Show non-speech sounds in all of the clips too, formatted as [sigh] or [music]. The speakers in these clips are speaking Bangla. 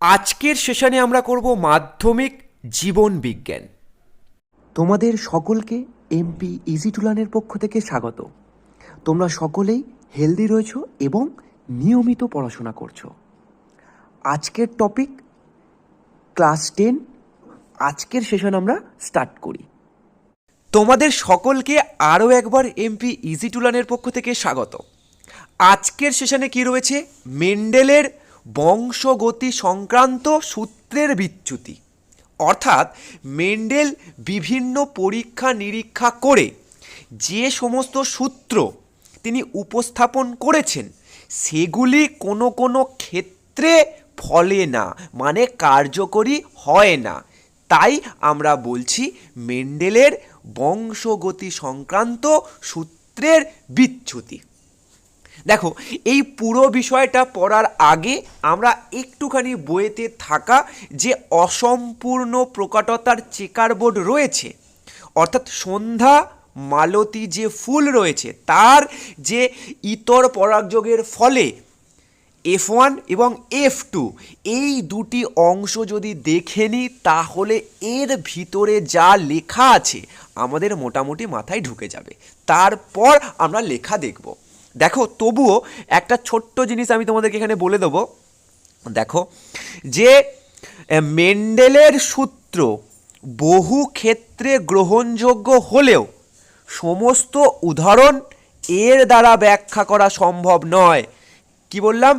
আজকের সেশনে আমরা করব মাধ্যমিক জীবন বিজ্ঞান। তোমাদের সকলকে এমপি ইজি টুলানের পক্ষ থেকে স্বাগত। তোমরা সকলেই হেলদি রয়েছ এবং নিয়মিত পড়াশোনা করছ। আজকের টপিক ক্লাস টেন। আজকের সেশন আমরা স্টার্ট করি। তোমাদের সকলকে আরও একবার এমপি ইজি টুলানের পক্ষ থেকে স্বাগত। আজকের সেশনে কি রয়েছে? মেন্ডেলের বংশগতি সংক্রান্ত সূত্রের বিচ্যুতি। অর্থাৎ মেন্ডেল বিভিন্ন পরীক্ষা নিরীক্ষা করে যে সমস্ত সূত্র তিনি উপস্থাপন করেছেন, সেগুলি কোনো কোনো ক্ষেত্রে ফলে না মানে কার্যকরী হয় না। তাই আমরা বলছি মেন্ডেলের বংশগতি সংক্রান্ত সূত্রের বিচ্যুতি। দেখো, এই পুরো বিষয়টা পড়ার আগে আমরা একটুখানি বইয়েতে থাকা যে অসম্পূর্ণ প্রকটতার চেকার বোর্ড রয়েছে, অর্থাৎ সন্ধ্যা মালতী যে ফুল রয়েছে, তার যে ইতর পরাগযোগের ফলে এফ ওয়ান এবং এফ টু এই দুটি অংশ যদি দেখে নিই, তাহলে এর ভিতরে যা লেখা আছে আমাদের মোটামুটি মাথায় ঢুকে যাবে। তারপর আমরা লেখা দেখব। দেখো, তবুও একটা ছোট্ট জিনিস আমি তোমাদেরকে এখানে বলে দেবো। দেখো, যে মেন্ডেলের সূত্র বহু ক্ষেত্রে গ্রহণযোগ্য হলেও সমস্ত উদাহরণ এর দ্বারা ব্যাখ্যা করা সম্ভব নয়। কি বললাম?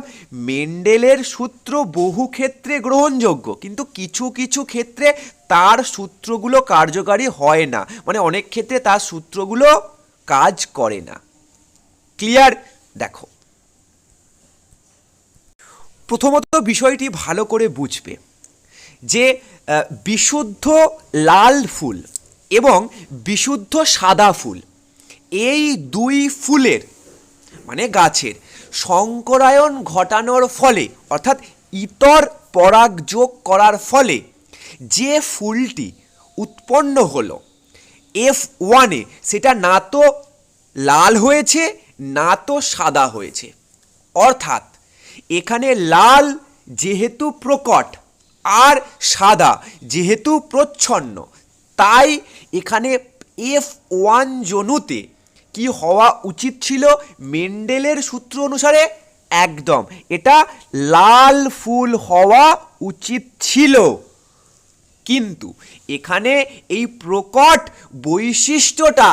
মেন্ডেলের সূত্র বহু ক্ষেত্রে গ্রহণযোগ্য, কিন্তু কিছু কিছু ক্ষেত্রে তার সূত্রগুলো কার্যকারী হয় না। মানে অনেক ক্ষেত্রে তার সূত্রগুলো কাজ করে না। ক্লিয়ার? দেখো। প্রথমত বিষয়টি ভালো করে বুঝবে যে বিশুদ্ধ লাল ফুল এবং বিশুদ্ধ সাদা ফুল, এই দুই ফুলের মানে গাছের, সংকরায়ন ঘটানোর ফলে, অর্থাৎ ইতর পরাগ যোগ করার ফলে, যে ফুলটি উৎপন্ন হলো এফ ওয়ানে সেটা না তো লাল হয়েছে না তো সাদা হয়েছে। অর্থাৎ এখানে লাল যেহেতু প্রকট আর সাদা যেহেতু প্রচ্ছন্ন, তাই এখানে এফ ওয়ান জনুতে কি হওয়া উচিত ছিল মেন্ডেলের সূত্র অনুসারে? একদম, এটা লাল ফুল হওয়া উচিত ছিল। কিন্তু এখানে এই প্রকট বৈশিষ্ট্যটা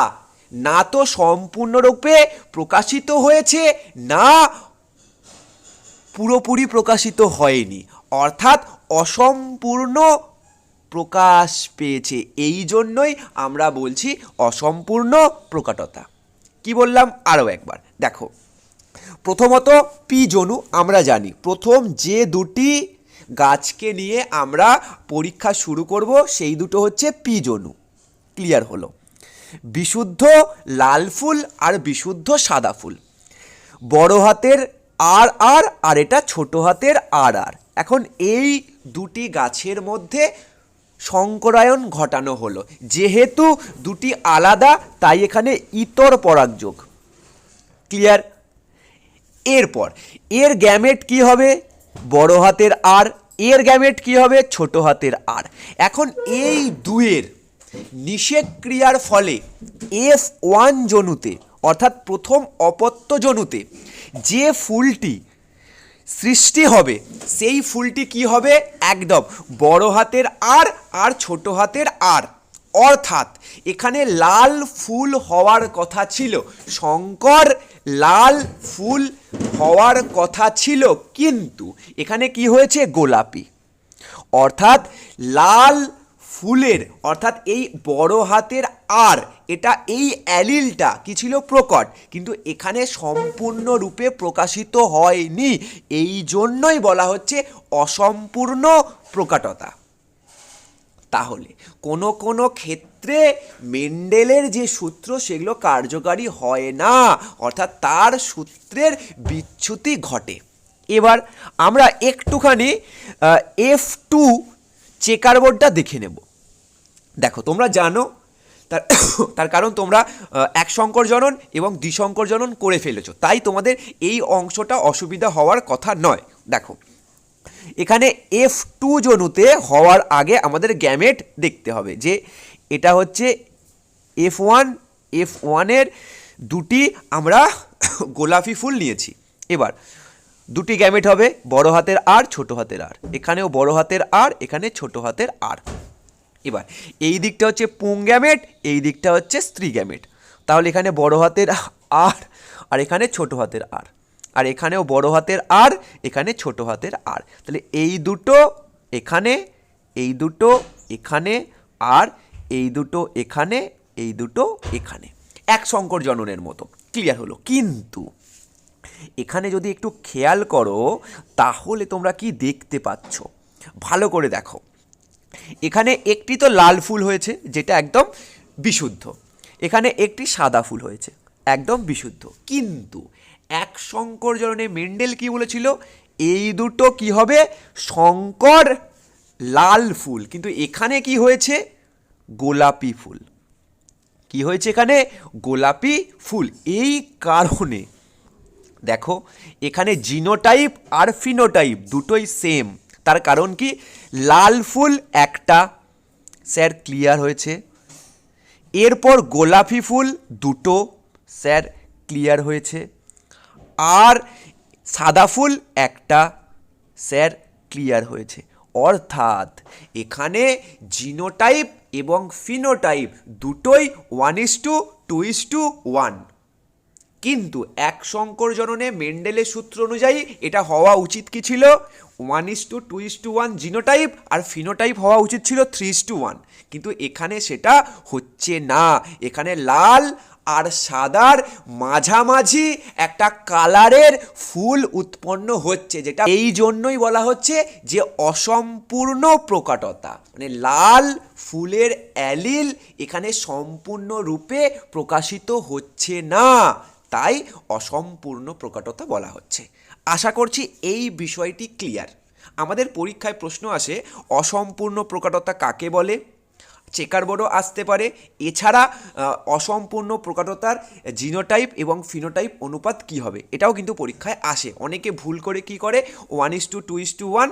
না তো সম্পূর্ণরূপে প্রকাশিত হয়েছে, না পুরোপুরি প্রকাশিত হয়নি। অর্থাৎ অসম্পূর্ণ প্রকাশ পেয়েছে। এই জন্যই আমরা বলছি অসম্পূর্ণ প্রকাটতা। কি বললাম? আরও একবার। দেখো, প্রথমত পি জনু, আমরা জানি। প্রথম যে দুটি গাছকে নিয়ে আমরা পরীক্ষা শুরু করব, সেই দুটো হচ্ছে পি জনু। ক্লিয়ার হলো। বিশুদ্ধ লাল ফুল আর বিশুদ্ধ সাদা ফুল। বড় হাতের আর আর আর এটা ছোট হাতের আর আর। এখন এই দুটি গাছের মধ্যে সংকরায়ন ঘটানো হলো। যেহেতু দুটি আলাদা, তাই এখানে ইতর পরাগযোগ ক্লিয়ার এরপর, এর গ্যামেট কি হবে? বড় হাতের আর, এর গ্যামেট কি হবে? ছোট হাতের আর। এখন এই দুয়ের নিষেক ক্রিয়ার ফলে এফ ওয়ান জনুতে, অর্থাৎ প্রথম অপত্য জনুতে, যে ফুলটি সৃষ্টি হবে, সেই ফুলটি কি হবে? একদম, বড় হাতের আর আর ছোট হাতের আর। অর্থাৎ, এখানে লাল ফুল হওয়ার কথা ছিল। শঙ্কর, লাল ফুল হওয়ার কথা ছিল, কিন্তু এখানে কি হয়েছে? গোলাপি। অর্থাৎ, লাল ফুলের, অর্থাৎ এই বড় হাতের আর, এটা এই অ্যালিলটা, কি ছিল প্রকট, কিন্তু এখানে সম্পূর্ণরূপে প্রকাশিত হয়নি। এই জন্যই বলা হচ্ছে অসম্পূর্ণ প্রকাটতা। তাহলে, কোনো কোনো ক্ষেত্রে মেন্ডেলের যে সূত্র, সেগুলো কার্যকারী হয় না, অর্থাৎ তার সূত্রের বিচ্যুতি ঘটে। এবার আমরা একটুখানি এফ টু চেকার বোর্ডটা দেখে নেব। দেখো, তোমরা জানো, তার [coughs] তার কারণ তোমরা এক শঙ্কর জনন এবং দ্বিশঙ্কর জনন করে ফেলেছো। তাই তোমাদের এই অংশটা অসুবিধা হওয়ার কথা নয়। দেখো, এখানে এফ টু জনুতে হওয়ার আগে আমাদের গ্যামেট দেখতে হবে যে এটা হচ্ছে এফ ওয়ান এফ ওয়ানের দুটি আমরা [coughs] গোলাপি ফুল নিয়েছি। এবার, দুটি গ্যামেট হবে, বড় হাতের আর, ছোট হাতের আর। এখানেও বড় হাতের আর, এখানে ছোট হাতের আর। এবার, এই দিকটা হচ্ছে পুং গ্যামেট, এই দিকটা হচ্ছে স্ত্রী গ্যামেট। তাহলে এখানে বড় হাতের আর আর এখানে ছোট হাতের আর। আর এখানেও বড় হাতের আর, এখানে ছোট হাতের আর। তাহলে এই দুটো এখানে, এই দুটো এখানে আর, এই দুটো এখানে, এই দুটো এখানে। এক শঙ্কর জননের মতো। ক্লিয়ার হলো। কিন্তু এখানে যদি একটু খেয়াল করো, তাহলে তোমরা কি দেখতে পাচ্ছ? ভালো করে দেখো। এখানে একটি তো লাল ফুল হয়েছে, যেটা একদম বিশুদ্ধ। এখানে একটি সাদা ফুল হয়েছে, একদম বিশুদ্ধ। কিন্তু এক শঙ্কর জননে মেন্ডেল কি বলেছিল? এই দুটো কি হবে? শঙ্কর লাল ফুল। কিন্তু এখানে কি হয়েছে? গোলাপি ফুল। কি হয়েছে এখানে? গোলাপি ফুল। এই কারণে, দেখো, এখানে জিনোটাইপ আর ফিনোটাইপ দুটোই সেম তার কারণ কি? লাল ফুল একটা, স্যার ক্লিয়ার হয়েছে। এরপর গোলাপি ফুল দুটো, স্যার ক্লিয়ার হয়েছে। আর সাদা ফুল একটা, স্যার ক্লিয়ার হয়েছে। অর্থাৎ এখানে জিনোটাইপ এবং ফিনোটাইপ দুটোই one is to two is to one কিন্তু এক শঙ্কর জননে মেন্ডেলের সূত্র অনুযায়ী এটা হওয়া উচিত কি ছিল? One is to two is to one genotype R phenotype হওয়া উচিত ছিল থ্রি ইস টু ওয়ান কিন্তু এখানে সেটা হচ্ছে না। এখানে লাল আর সাদার মাঝামাঝি একটা কালারের ফুল উৎপন্ন হচ্ছে, যেটা এই জন্যই বলা হচ্ছে যে অসম্পূর্ণ প্রকাটতা। মানে লাল ফুলের অ্যালিল এখানে সম্পূর্ণ রূপে প্রকাশিত হচ্ছে না। তাই অসম্পূর্ণ প্রকাটতা বলা হচ্ছে। আশা করছি এই বিষয়টি ক্লিয়ার। আমাদের পরীক্ষায় প্রশ্ন আসে, অসম্পূর্ণ প্রকাটতা কাকে বলে? চেকার বোর্ডও আসতে পারে। এছাড়া অসম্পূর্ণ প্রকাটতার জিনোটাইপ এবং ফিনোটাইপ অনুপাত কি হবে? এটাও কিন্তু পরীক্ষায় আসে। অনেকে ভুল করে কি করে? One is to two is to one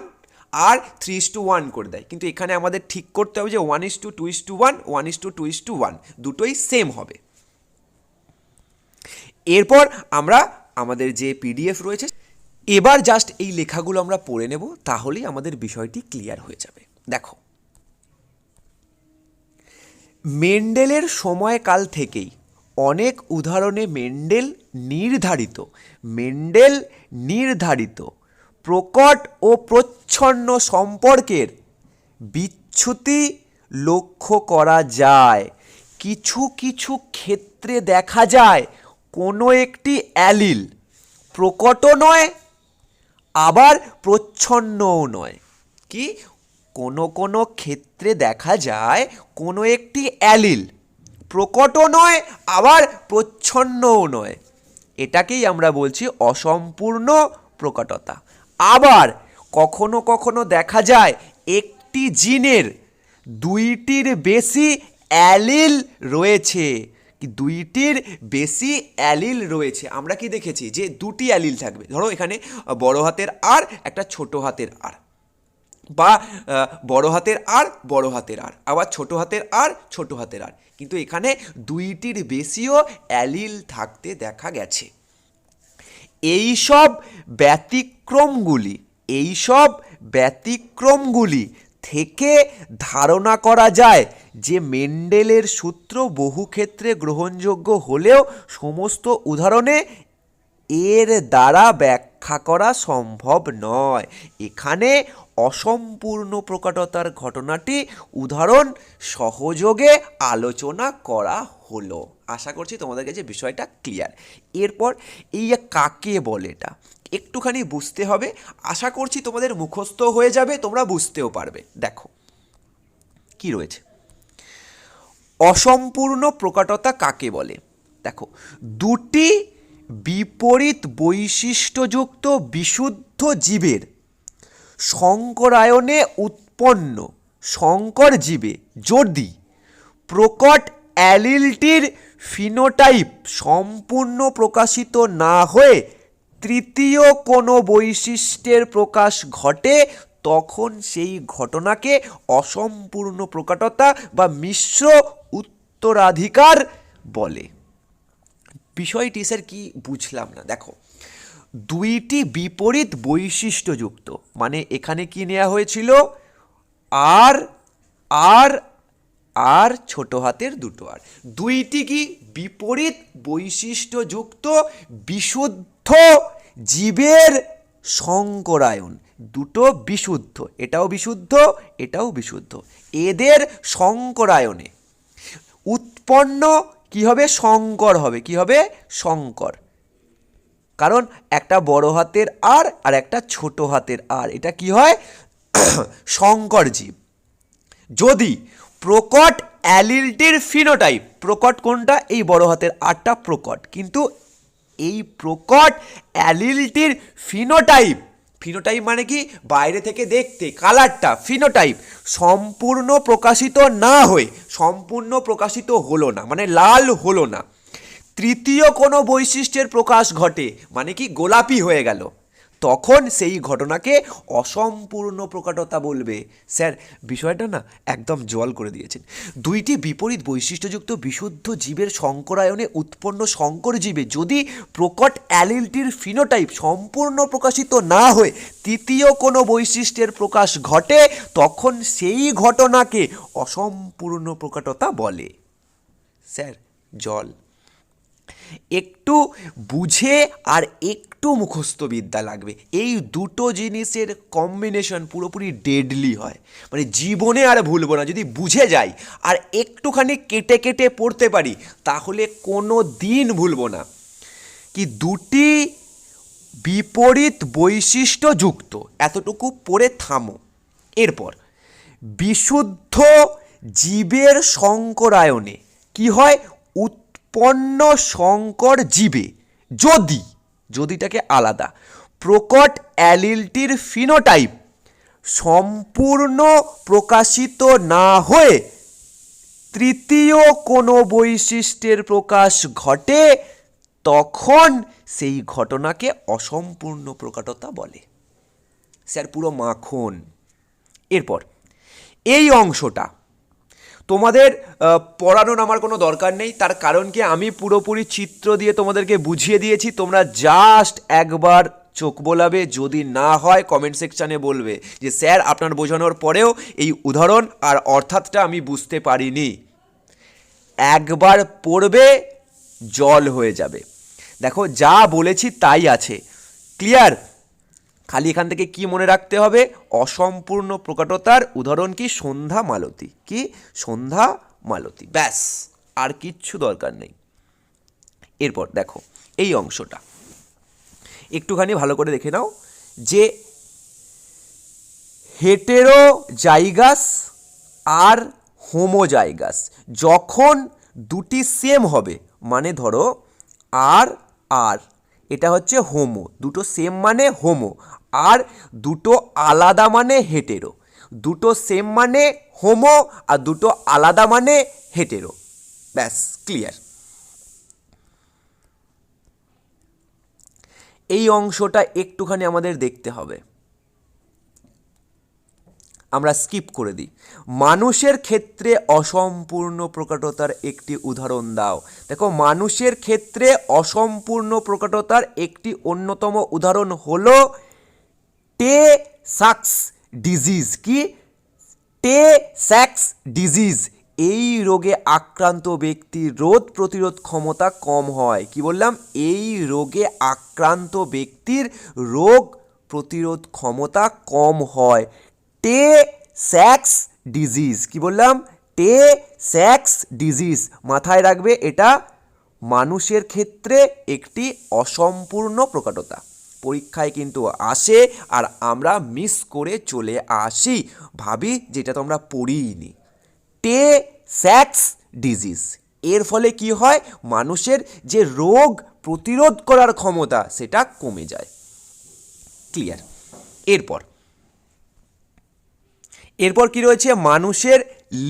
R three is to one করে দেয়। কিন্তু এখানে আমাদের ঠিক করতে হবে যে one is to two is to one one is to two is to one, দুটোই সেম হবে। এরপর আমরা আমাদের যে পিডিএফ রয়েছে, এবার জাস্ট এই লেখাগুলো আমরা পড়ে নেব, তাহলেই আমাদের বিষয়টি ক্লিয়ার হয়ে যাবে। দেখো। মেন্ডেলের সময়কাল থেকেই অনেক উদাহরণে মেন্ডেল নির্ধারিত মেন্ডেল নির্ধারিত প্রকট ও প্রচ্ছন্ন সম্পর্কের বিচ্যুতি লক্ষ্য করা যায়। কিছু কিছু ক্ষেত্রে দেখা যায় কোনো একটি অ্যালিল প্রকটও নয়, আবার প্রচ্ছন্নও নয়। কি? কোনো কোনো ক্ষেত্রে দেখা যায় কোনো একটি অ্যালিল প্রকটও নয়, আবার প্রচ্ছন্নও নয়। এটাকেই আমরা বলছি অসম্পূর্ণ প্রকটতা। আবার কখনো কখনো দেখা যায় একটি জিনের দুইটির বেশি অ্যালিল রয়েছে। দুইটির বেশি অ্যালিল রয়েছে? আমরা কি দেখেছি যে দুটি অ্যালিল থাকবে? ধরো এখানে বড় হাতের আর, একটা ছোট হাতের আর। বা বড় হাতের আর, বড় হাতের আর। আবার ছোট হাতের আর, ছোট হাতের আর। কিন্তু এখানে দুইটির বেশিও অ্যালিল থাকতে দেখা গেছে। এই সব ব্যতিক্রমগুলি এই সব ব্যতিক্রমগুলি থেকে ধারণা করা যায় যে মেন্ডেলের সূত্র বহু ক্ষেত্রে গ্রহণযোগ্য হলেও সমস্ত উদাহরণে এর দ্বারা ব্যাখ্যা করা সম্ভব নয়। এখানে অসম্পূর্ণ প্রকটতার ঘটনাটি উদাহরণ সহযোগে আলোচনা করা হলো। আশা করছি তোমাদের কাছে বিষয়টা ক্লিয়ার। এরপর এই কাকে বলে এটা, একটুখানি বুঝতে হবে। আশা করছি তোমাদের মুখস্থ হয়ে যাবে, তোমরা বুঝতেও পারবে। দেখো, কি রয়েছে? অসম্পূর্ণ প্রকটতা কাকে বলে? দেখো, দুটি বিপরীত বৈশিষ্ট্যযুক্ত বিশুদ্ধ জীবের সংকরায়নে উৎপন্ন সংকর জীবে যদি প্রকট অ্যালিলটির ফিনোটাইপ সম্পূর্ণ প্রকাশিত না হয়ে তৃতীয় কোনো বৈশিষ্ট্যের প্রকাশ ঘটে, তখন সেই ঘটনাকে অসম্পূর্ণ প্রকাটতা বা মিশ্র উত্তরাধিকার বলে। বিষয়টি স্যার কি বুঝলাম না। দেখো, দুইটি বিপরীত বৈশিষ্ট্যযুক্ত। মানে এখানে কি নেওয়া হয়েছিল? আর আর আর ছোট হাতের দুটো আর। দুইটি কি বিপরীত বৈশিষ্ট্যযুক্ত? বিশুদ্ধ জীবের সংকরায়ন। দুটো বিশুদ্ধ। এটাও বিশুদ্ধ এটাও বিশুদ্ধ। এদের সংকরায়নে উৎপন্ন কি হবে? শঙ্কর হবে। কি হবে? শঙ্কর কারণ একটা বড় হাতের আর আর একটা ছোট হাতের আর। এটা কি হয়? [coughs] শঙ্কর জীব। যদি প্রকট অ্যালিলটির ফিনোটাইপ, প্রকট কোনটা? এই বড় হাতের আটটা প্রকট। কিন্তু এই প্রকট অ্যালিলটির ফিনোটাইপ ফিনোটাইপ মানে কি? বাইরে থেকে দেখতে, কালারটা, ফিনোটাইপ, সম্পূর্ণ প্রকাশিত না হয়ে সম্পূর্ণ প্রকাশিত হলো না মানে লাল হলো না। তৃতীয় কোনো বৈশিষ্ট্যের প্রকাশ ঘটে মানে কি গোলাপি হয়ে গেল। তখন সেই ঘটনাকে অসম্পূর্ণ প্রকাটতা বলবে। স্যার, বিষয়টা না একদম জল করে দিয়েছেন। দুইটি বিপরীত বৈশিষ্ট্যযুক্ত বিশুদ্ধ জীবের সংকরায়নে উৎপন্ন সংকর জীবে যদি প্রকট অ্যালিলটির ফিনোটাইপ সম্পূর্ণ প্রকাশিত না হয়ে তৃতীয় কোনো বৈশিষ্ট্যের প্রকাশ ঘটে, তখন সেই ঘটনাকে অসম্পূর্ণ প্রকাটতা বলে। স্যার, জল। একটু বুঝে আর একটু মুখস্থ বিদ্যা লাগবে। এই দুটো জিনিসের কম্বিনেশন পুরোপুরি ডেডলি হয়। মানে জীবনে আর ভুলবো না। যদি বুঝে যাই আর একটুখানি কেটে কেটে পড়তে পারি, তাহলে কোনো দিন ভুলবো না। কি দুটি বিপরীত বৈশিষ্ট্যযুক্ত এতটুকু পড়ে থামো। এরপর, বিশুদ্ধ জীবের সংকরায়নে কি হয়? উৎপন্ন সংকর জীবে, যদি, যদিটাকে আলাদা, প্রকট অ্যালিলটির ফিনোটাইপ সম্পূর্ণ প্রকাশিত না হয়ে তৃতীয় কোনো বৈশিষ্ট্যের প্রকাশ ঘটে, তখন সেই ঘটনাকে অসম্পূর্ণ প্রকাটতা বলে। স্যার, পুরো মাখন। এরপর, এই অংশটা তোমাদের পড়ানোর আমার কোনো দরকার নেই। তার কারণ কি? আমি পুরোপুরি চিত্র দিয়ে তোমাদেরকে বুঝিয়ে দিয়েছি। তোমরা জাস্ট একবার চোখ বোলাবে। যদি না হয় কমেন্ট সেকশানে বলবে যে, স্যার, আপনার বোঝানোর পরেও এই উদাহরণ আর অর্থাৎটা আমি বুঝতে পারিনি। একবার পড়বে, জল হয়ে যাবে। দেখো, যা বলেছি তাই আছে। ক্লিয়ার খালি এখান থেকে কি মনে রাখতে হবে? অসম্পূর্ণ প্রকটতার উদাহরণ কি? সন্ধ্যা মালতী। কি? সন্ধ্যা মালতী। ব্যাস, আর কিচ্ছু দরকার নেই। এরপর দেখো, এই অংশটা। একটুখানি ভালো করে দেখে নাও যে হেটেরো জাইগাস আর হোমো হোমোজাইগাস যখন দুটি সেম হবে মানে ধরো আর আর, এটা হচ্ছে হোমো। দুটো সেম মানে হোমো। আর দুটো আলাদা মানে হেটেরো দুটো সেম মানে হোমো আর দুটো আলাদা মানে হেটেরো ব্যাস ক্লিয়ার এই অংশটা একটুখানি আমাদের দেখতে হবে। আমরা স্কিপ করে দিই। মানুষের ক্ষেত্রে অসম্পূর্ণ প্রকটতার একটি উদাহরণ দাও। দেখো, মানুষের ক্ষেত্রে অসম্পূর্ণ প্রকটতার একটি অন্যতম উদাহরণ হলো টে সাক্স ডিজিজ, কি? টে স্যাক্স ডিজিজ, এই রোগে আক্রান্ত ব্যক্তির রোগ প্রতিরোধ ক্ষমতা কম হয়। কি বললাম? এই রোগে আক্রান্ত ব্যক্তির রোগ প্রতিরোধ ক্ষমতা কম হয়। টে স্যাক্স ডিজিজ, কি বললাম? টে স্যাক্স ডিজিজ, মাথায় রাখবে এটা মানুষের ক্ষেত্রে একটি অসম্পূর্ণ প্রকটতা। পরীক্ষায় কিন্তু আসে আর আমরা মিস করে চলে আসি। ভাবি যেটা তো আমরা পড়িনি টে স্যাক্স ডিজিজ এর ফলে কি হয়? মানুষের যে রোগ প্রতিরোধ করার ক্ষমতা সেটা কমে যায়। ক্লিয়ার এরপর। এরপর কি রয়েছে? মানুষের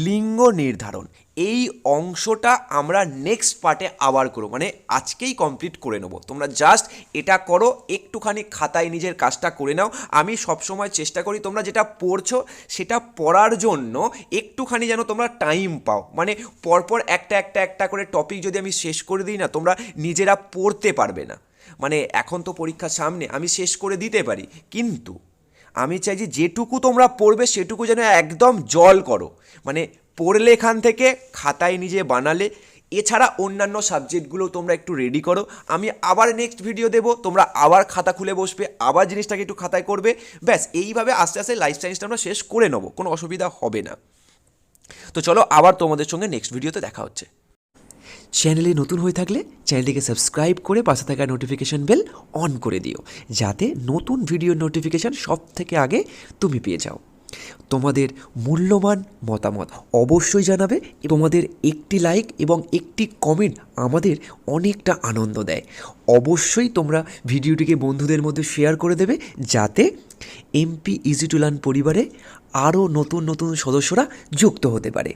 লিঙ্গ নির্ধারণ। এই অংশটা আমরা নেক্সট পার্টে আবার করব। মানে আজকেই কমপ্লিট করে নেব। তোমরা জাস্ট এটা করো, একটুখানি খাতায় নিজের কাজটা করে নাও। আমি সবসময় চেষ্টা করি তোমরা যেটা পড়ছো সেটা পড়ার জন্য একটুখানি যেন তোমরা টাইম পাও। মানে পরপর একটা একটা একটা করে টপিক যদি আমি শেষ করে দিই না, তোমরা নিজেরা পড়তে পারবে না। মানে এখন তো পরীক্ষার সামনে, আমি শেষ করে দিতে পারি। কিন্তু আমি চাই যে যেটুকু তোমরা পড়বে সেটুকু যেন একদম জল করো। মানে পড়লে এখান থেকে, খাতায় নিজে বানালে। এছাড়া অন্যান্য সাবজেক্টগুলো তোমরা একটু রেডি করো। আমি আবার নেক্সট ভিডিও দেবো, তোমরা আবার খাতা খুলে বসবে, আবার জিনিসটাকে একটু খাতায় করবে। ব্যাস, এইভাবে আস্তে আস্তে লাইফ সায়েন্সটা আমরা শেষ করে নেব, কোনো অসুবিধা হবে না। তো চলো, আবার তোমাদের সঙ্গে নেক্সট ভিডিওতে দেখা হচ্ছে। চ্যানেলে নতুন হয়ে থাকলে চ্যানেলটিকে সাবস্ক্রাইব করে পাশে থাকা নোটিফিকেশান বেল অন করে দিও, যাতে নতুন ভিডিওর নোটিফিকেশান সব থেকে আগে তুমি পেয়ে যাও। তোমাদের মূল্যবান মতামত অবশ্যই জানাবে তোমাদের একটি লাইক এবং একটি কমেন্ট আমাদের অনেকটা আনন্দ দেয়। অবশ্যই তোমরা ভিডিওটিকে বন্ধুদের মধ্যে শেয়ার করে দেবে যাতে এমপি ইজি টু লার্ন পরিবারে আরও নতুন নতুন সদস্যরা যুক্ত হতে পারে।